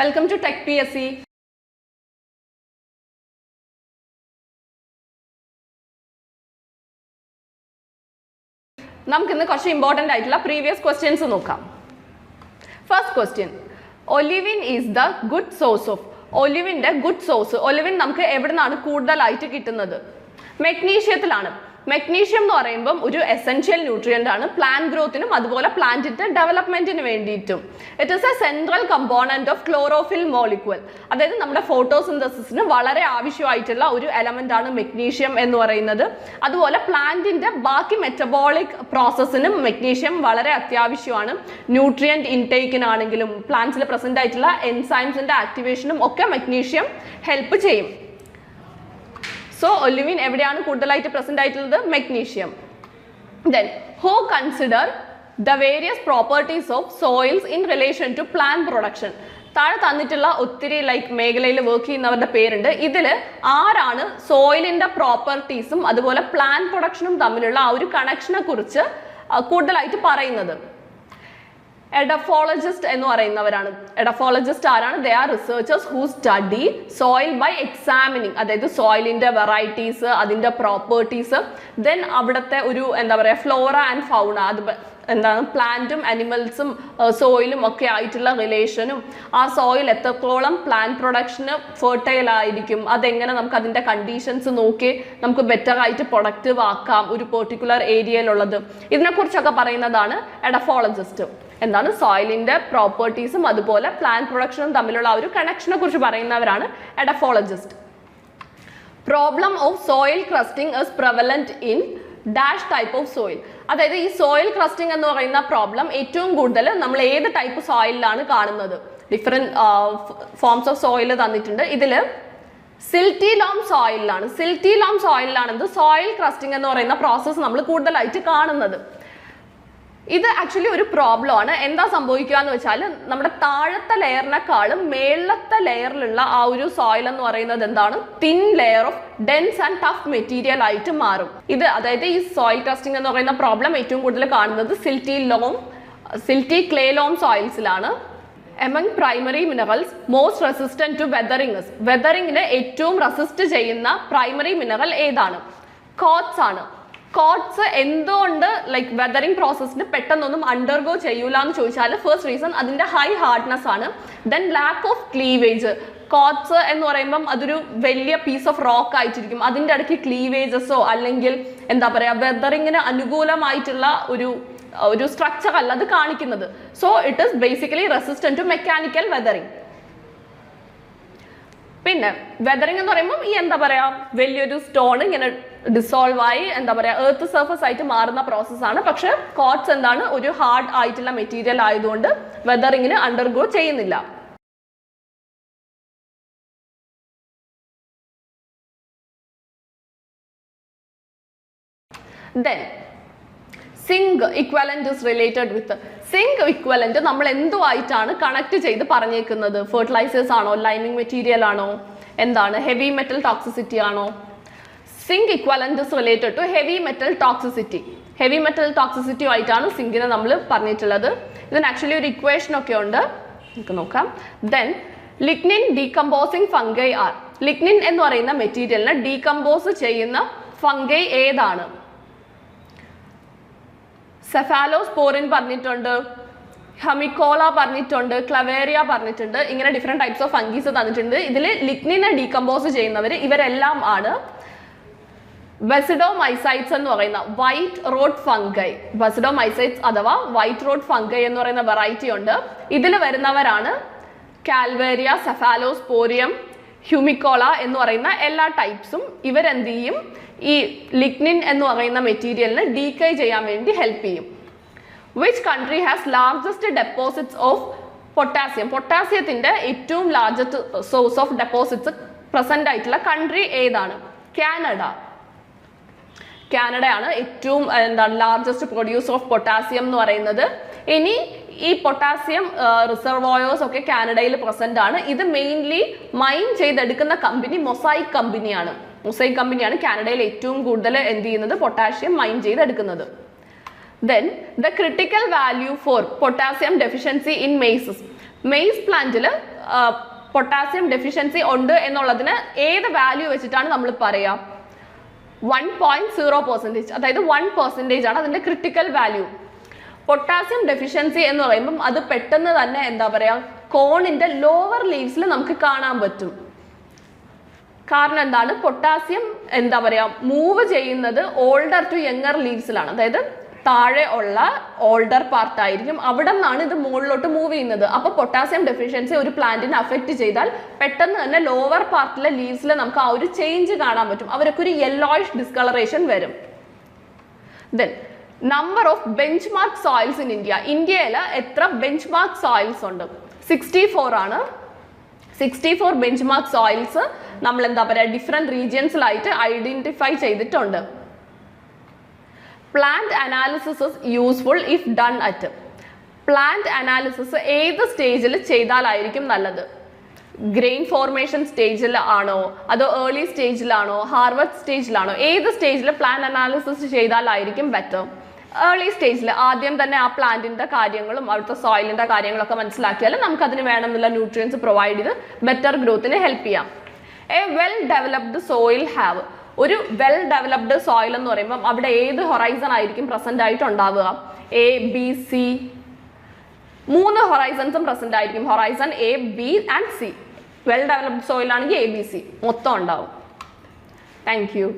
Welcome to tech P S C നമുക്കിന്ന് കുറച്ച് important ആയിട്ടുള്ള പ്രീവിയസ് ക്വസ്റ്റ്യൻസ് നോക്കാം. First question olivine is the good source of ഒലിവിന്റെ good source olivine നമുക്ക് എവിടെ നിന്നാണ് കൂടുതലായിട്ട് കിട്ടുന്നത്? മെഗ്നീഷ്യത്തിലാണ് മെഗ്നീഷ്യം എന്ന് പറയുമ്പം ഒരു എസെൻഷ്യൽ ന്യൂട്രിയന്റ് ആണ്. പ്ലാന്റ് ഗ്രോത്തിനും അതുപോലെ പ്ലാന്റിന്റെ ഡെവലപ്മെന്റിന് വേണ്ടിയിട്ടും. It is a central component of chlorophyll molecule അതായത് നമ്മുടെ ഫോട്ടോസിന്തസിന് വളരെ ആവശ്യമായിട്ടുള്ള ഒരു എലമെന്റ് ആണ് മെഗ്നീഷ്യം എന്ന് പറയുന്നത്. അതുപോലെ പ്ലാന്റിന്റെ ബാക്കി മെറ്റബോളിക് പ്രോസസ്സിനും മെഗ്നീഷ്യം വളരെ അത്യാവശ്യമാണ്. ന്യൂട്രിയൻ ഇൻടേക്കിനാണെങ്കിലും പ്ലാന്റ്സിൽ പ്രസന്റ് ആയിട്ടുള്ള എൻസൈംസിന്റെ ആക്ടിവേഷനും ഒക്കെ മെഗ്നീഷ്യം ഹെൽപ്പ് ചെയ്യും. സോ ഒലിവിൻ എവിടെയാണ് കൂടുതലായിട്ട് പ്രസന്റ് ആയിട്ടുള്ളത്? Magnesium then who consider the various properties of soils in relation to plant production താഴെ തന്നിട്ടുള്ള ഒത്തിരി ലൈക്ക് മേഖലയിൽ വർക്ക് ചെയ്യുന്നവരുടെ പേരുണ്ട്. ഇതിൽ ആരാണ് സോയിലിന്റെ പ്രോപ്പർട്ടീസും അതുപോലെ പ്ലാൻ പ്രൊഡക്ഷനും തമ്മിലുള്ള ആ ഒരു കണക്ഷനെ കുറിച്ച് കൂടുതലായിട്ട് പറയുന്നത്? എഡഫോളജിസ്റ്റ് എന്ന് പറയുന്നവരാണ്. എഡഫോളജിസ്റ്റ് ആരാണ്? They are researchers who study soil by examining അതായത് സോയിലിന്റെ വെറൈറ്റീസ് അതിന്റെ പ്രോപ്പർട്ടീസ് ദെൻ അവിടുത്തെ ഒരു എന്താ പറയുക ഫ്ലോറ ആൻഡ് ഫൗണ അത് എന്താണ് പ്ലാന്റും അനിമൽസും സോയിലും ഒക്കെ ആയിട്ടുള്ള റിലേഷനും ആ സോയിൽ എത്രത്തോളം പ്ലാന്റ് പ്രൊഡക്ഷന് ഫെർട്ടൈൽ ആയിരിക്കും അതെങ്ങനെ നമുക്ക് അതിന്റെ കണ്ടീഷൻസ് നോക്കി നമുക്ക് ബെറ്റർ ആയിട്ട് പ്രൊഡക്റ്റീവ് ആക്കാം ഒരു പെർട്ടിക്കുലർ ഏരിയയിലുള്ളത് ഇതിനെക്കുറിച്ചൊക്കെ പറയുന്നതാണ് എഡഫോളജിസ്റ്റ് എന്താണ് സോയിലിന്റെ പ്രോപ്പർട്ടീസും അതുപോലെ പ്ലാന്റ് പ്രൊഡക്ഷനും തമ്മിലുള്ള ഒരു കണക്ഷനെ കുറിച്ച് പറയുന്നവരാണ് edaphologist. Problem of soil crusting is prevalent in dash type of soil അതായത് ഈ സോയിൽ ക്രസ്റ്റിംഗ് എന്ന് പറയുന്ന പ്രോബ്ലം ഏറ്റവും കൂടുതൽ നമ്മൾ ഏത് ടൈപ്പ് സോയിലാണ് കാണുന്നത്? ഡിഫറെന്റ് ഫോംസ് ഓഫ് സോയിൽ തന്നിട്ടുണ്ട്. ഇതിൽ സിൽറ്റി ലോം സോയിലാണ് സിൽറ്റി ലോം സോയിലാണ് എന്ത് സോയിൽ ക്രസ്റ്റിംഗ് എന്ന് പറയുന്ന പ്രോസസ്സ് നമ്മൾ കൂടുതലായിട്ട് കാണുന്നത്. ഇത് ആക്ച്വലി ഒരു പ്രോബ്ലം ആണ്. എന്താ സംഭവിക്കുക എന്ന് വെച്ചാൽ നമ്മുടെ താഴത്തെ ലെയറിനെക്കാളും മേളത്തെ ലെയറിലുള്ള ആ ഒരു സോയിൽ എന്ന് പറയുന്നത് എന്താണ്? Thin layer of dense and tough material ആയിട്ട് മാറും. ഇത് അതായത് ഈ സോയിൽ ടെസ്റ്റിംഗ് എന്ന് പറയുന്ന പ്രോബ്ലം ഏറ്റവും കൂടുതൽ കാണുന്നത് silty loam silty clay loam സോയിൽസിലാണ് among primary minerals most resistant to weathering വെതറിങ്ങിന് ഏറ്റവും റെസിസ്റ്റ് ചെയ്യുന്ന പ്രൈമറി മിനറൽ ഏതാണ്? കോത്സ് ആണ്. കോട്സ് എന്തുകൊണ്ട് ലൈക്ക് വെതറിംഗ് പ്രോസസ്സിന് പെട്ടെന്നൊന്നും അണ്ടർഗോ ചെയ്യൂല എന്ന് ചോദിച്ചാൽ ഫസ്റ്റ് റീസൺ അതിന്റെ ഹൈ ഹാർഡ്നെസ് ആണ്. Then lack of cleavage quartz എന്ന് പറയുമ്പം അതൊരു വലിയ പീസ് ഓഫ് റോക്ക് ആയിട്ടിരിക്കും. അതിന്റെ ഇടയ്ക്ക് ക്ലീവേജസോ അല്ലെങ്കിൽ എന്താ പറയുക വെതറിങ്ങിന് അനുകൂലമായിട്ടുള്ള ഒരു ഒരു സ്ട്രക്ചർ അല്ല അത് കാണിക്കുന്നത്. So it is basically resistant to mechanical weathering പിന്നെ വെതറിങ് എന്ന് പറയുമ്പോൾ ഈ എന്താ പറയുക വലിയൊരു സ്റ്റോൺ ഇങ്ങനെ ഡിസോൾവ് ആയി എന്താ പറയാ എർത്ത് സർഫസ് ആയിട്ട് മാറുന്ന പ്രോസസ്സാണ് പക്ഷെ കോട്ട്സ് എന്താണ്? ഒരു ഹാർഡ് ആയിട്ടുള്ള മെറ്റീരിയൽ ആയതുകൊണ്ട് വെതറിങ്ങിന് അണ്ടർഗോ ചെയ്യുന്നില്ല. Then zinc equivalent is related with zinc equivalent നമ്മൾ എന്തുമായിട്ടാണ് കണക്ട് ചെയ്ത് പറഞ്ഞേക്കുന്നത്? ഫെർട്ടിലൈസേഴ്സ് ആണോ? ലൈനിങ് മെറ്റീരിയൽ ആണോ? എന്താണ്? ഹെവി മെറ്റൽ ടോക്സിസിറ്റി ആണോ? Zinc equivalent is related to heavy metal toxicity heavy metal toxicity ആയിട്ടാണ് സിങ്കിനെ നമ്മൾ പറഞ്ഞിട്ടുള്ളത്. ഇതിന് ആക്ച്വലി ഒരു ഇക്വേഷൻ ഒക്കെ ഉണ്ട്. നമുക്ക് നോക്കാം. Then lignin decomposing fungi are lignin എന്ന് പറയുന്ന മെറ്റീരിയലിനെ ഡീകമ്പോസ് ചെയ്യുന്ന ഫംഗൈ ഏതാണ്? സെഫാലോസ്പോറിൻ പറഞ്ഞിട്ടുണ്ട്. ഹമിക്കോള പറഞ്ഞിട്ടുണ്ട്. ക്ലവേറിയ പറഞ്ഞിട്ടുണ്ട്. ഇങ്ങനെ ഡിഫറെന്റ് ടൈപ്സ് ഓഫ് ഫംഗീസ് തന്നിട്ടുണ്ട്. ഇതിൽ ലിഗ്നിനെ ഡീകമ്പോസ് ചെയ്യുന്നവർ ഇവരെല്ലാം ആണ്. ബെസിഡോമൈസൈറ്റ്സ് എന്ന് പറയുന്ന വൈറ്റ് റോഡ് ഫംഗൈ ബസിഡോമൈസൈറ്റ്സ് അഥവാ വൈറ്റ് റോഡ് ഫംഗൈ എന്ന് പറയുന്ന വെറൈറ്റി ഉണ്ട്. ഇതിൽ വരുന്നവരാണ് കാൽവേരിയ സെഫാലോസ്പോറിയം ഹ്യൂമിക്കോള എന്ന് പറയുന്ന എല്ലാ ടൈപ്സും ഇവരെന്ത് ചെയ്യും? ഈ ലിഗ്നിൻ എന്ന് പറയുന്ന മെറ്റീരിയലിന് ഡീകൈ ചെയ്യാൻ വേണ്ടി ഹെൽപ്പ് ചെയ്യും. Which country has largest deposits of potassium പൊട്ടാസ്യത്തിന്റെ ഏറ്റവും largest source of deposits present ആയിട്ടുള്ള കൺട്രി ഏതാണ്? കാനഡ കാനഡയാണ് ഏറ്റവും എന്താണ് ലാർജസ്റ്റ് പ്രൊഡ്യൂസർ ഓഫ് പൊട്ടാസ്യം എന്ന് പറയുന്നത്. ഇനി ഈ പൊട്ടാസ്യം റിസർവോയേഴ്സ് ഒക്കെ കാനഡയിൽ പ്രസന്റ് ആണ്. ഇത് മെയിൻലി മൈൻ ചെയ്തെടുക്കുന്ന കമ്പനി മൊസൈക് കമ്പനിയാണ് മൊസൈക് കമ്പനിയാണ് കാനഡയിൽ ഏറ്റവും കൂടുതൽ എന്ത് ചെയ്യുന്നത്? പൊട്ടാസ്യം മൈൻ ചെയ്തെടുക്കുന്നത്. Then the critical value for potassium deficiency in maizes maize പ്ലാന്റിൽ പൊട്ടാസ്യം ഡെഫിഷ്യൻസി ഉണ്ട് എന്നുള്ളതിന് ഏത് വാല്യൂ വെച്ചിട്ടാണ് നമ്മൾ പറയുക വൺ പോയിന്റ് സീറോ പെർസെന്റേജ് അതായത് വൺ പെർസെന്റേജ് ആണ് അതിന്റെ ക്രിട്ടിക്കൽ വാല്യൂ പൊട്ടാസ്യം ഡെഫിഷ്യൻസി എന്ന് പറയുമ്പം അത് പെട്ടെന്ന് തന്നെ എന്താ പറയുക കോണിന്റെ ലോവർ ലീവ്സിൽ നമുക്ക് കാണാൻ പറ്റും. കാരണം എന്താണ്? പൊട്ടാസ്യം എന്താ പറയുക മൂവ് ചെയ്യുന്നത് ഓൾഡർ ടു യങ്ങർ ലീവ്സിലാണ് അതായത് താഴെ ഉള്ള ഓൾഡർ പാർട്ട് ആയിരിക്കും. അവിടെ നിന്നാണ് ഇത് മുകളിലോട്ട് മൂവ് ചെയ്യുന്നത്. അപ്പോൾ പൊട്ടാസ്യം ഡെഫിഷ്യൻസി ഒരു പ്ലാന്റിനെ അഫക്റ്റ് ചെയ്താൽ പെട്ടെന്ന് തന്നെ ലോവർ പാർട്ടിലെ ലീവ്സിൽ നമുക്ക് ആ ഒരു ചേഞ്ച് കാണാൻ പറ്റും. അവരൊക്കെ ഒരു യെല്ലോയിഷ് ഡിസ്കളറേഷൻ വരും. Then number of bench mark soils in India ഇന്ത്യയിൽ എത്ര ബെഞ്ച് മാർക്ക് സോയിൽസ് ഉണ്ട്? സിക്സ്റ്റി ഫോർ ആണ്. Sixty four bench mark soils നമ്മൾ എന്താ പറയുക ഡിഫറെന്റ് റീജിയൻസിലായിട്ട് ഐഡന്റിഫൈ ചെയ്തിട്ടുണ്ട്. Plant analysis is useful if done at plant analysis ഏത് സ്റ്റേജിൽ ചെയ്താലായിരിക്കും നല്ലത്? ഗ്രെയിൻ ഫോർമേഷൻ സ്റ്റേജിൽ ആണോ? അതോ ഏർലി സ്റ്റേജിലാണോ ഹാർവസ്റ്റ് സ്റ്റേജിലാണോ ഏത് സ്റ്റേജിൽ പ്ലാൻ അനാലിസിസ് ചെയ്താലായിരിക്കും ബെറ്റർ ഏർലി സ്റ്റേജിൽ ആദ്യം തന്നെ ആ പ്ലാന്റിന്റെ കാര്യങ്ങളും അവിടുത്തെ സോയിലിന്റെ കാര്യങ്ങളൊക്കെ മനസ്സിലാക്കിയാൽ നമുക്ക് അതിന് വേണമെന്നുള്ള ന്യൂട്രിയൻസ് പ്രൊവൈഡ് ചെയ്ത് ബെറ്റർ ഗ്രോത്തിന് ഹെൽപ്പ് ചെയ്യാം. A well developed soil have ഒരു വെൽ ഡെവലപ്ഡ് സോയിൽ എന്ന് പറയുമ്പോൾ അവിടെ ഏത് ഹൊറൈസൺ ആയിരിക്കും പ്രസന്റ് ആയിട്ട് ഉണ്ടാവുക എ ബി സി മൂന്ന് ഹൊറൈസൺസും പ്രസന്റ് ആയിരിക്കും. Horizon A B and C well developed soil ആണെങ്കിൽ എ ബി സി മൊത്തം ഉണ്ടാവും. Thank you